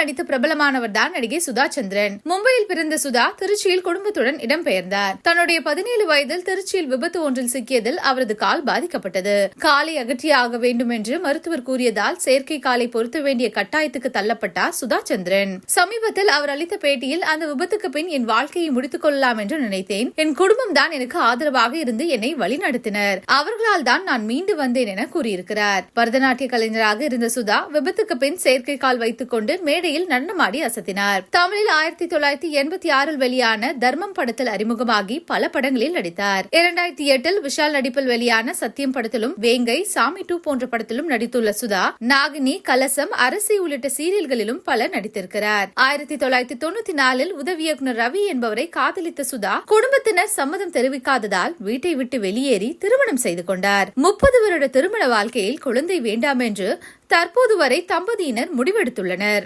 நடித்து பிரபலமானவர் தான் நடிகை சுதா சந்திரன். மும்பையில் பிறந்த சுதா திருச்சியில் குடும்பத்துடன் இடம்பெயர்ந்தார். தன்னுடைய பதினேழு வயதில் திருச்சியில் விபத்து ஒன்றில் சிக்கியதில் அவரது கால் பாதிக்கப்பட்டது. காலை அகற்றியாக வேண்டும் என்று மருத்துவர் கூறியதால் செயற்கை காலை பொருத்த வேண்டிய கட்டாயத்துக்கு தள்ளப்பட்டார் சுதா சந்திரன். சமீபத்தில் அவர் அளித்த பேட்டியில் அந்த விபத்துக்கு பின் என் வாழ்க்கையை முடித்துக் கொள்ளலாம் என்று நினைத்தேன். என் குடும்பம் தான் எனக்கு ஆதரவாக இருந்து என்னை வழிநடத்தினர். அவர்களால் தான் நான் மீண்டு வந்தேன் என கூறியிருக்கிறார். பரதநாட்டிய கலைஞராக இருந்த சுதா விபத்துக்கு பின் செயற்கை கால் வைத்துக் கொண்டு மேடை மேடையில் நன்னமாடி அசத்தினார். தமிழில் ஆயிரத்தி தொள்ளாயிரத்தி எண்பத்தி ஆறில் வெளியான தர்மம் படத்தில் அறிமுகமாகி பல படங்களில் நடித்தார். இரண்டாயிரத்தி எட்டில் விஷால் நடிப்பில் வெளியான சத்தியம் படத்திலும் வேங்கை சாமி டூ போன்ற படத்திலும் நடித்துள்ள சுதா நாகினி கலசம் அரசி உள்ளிட்ட சீரியல்களிலும் பல நடித்திருக்கிறார். ஆயிரத்தி தொள்ளாயிரத்தி தொண்ணூத்தி நாலில் உதவி இயக்குனர் ரவி என்பவரை காதலித்த சுதா குடும்பத்தினர் சம்மதம் தெரிவிக்காததால் வீட்டை விட்டு வெளியேறி திருமணம் செய்து கொண்டார். முப்பது வருட திருமண வாழ்க்கையில் குழந்தை வேண்டாம் என்று தற்போது வரை தம்பதியினர் முடிவெடுத்துள்ளனர்.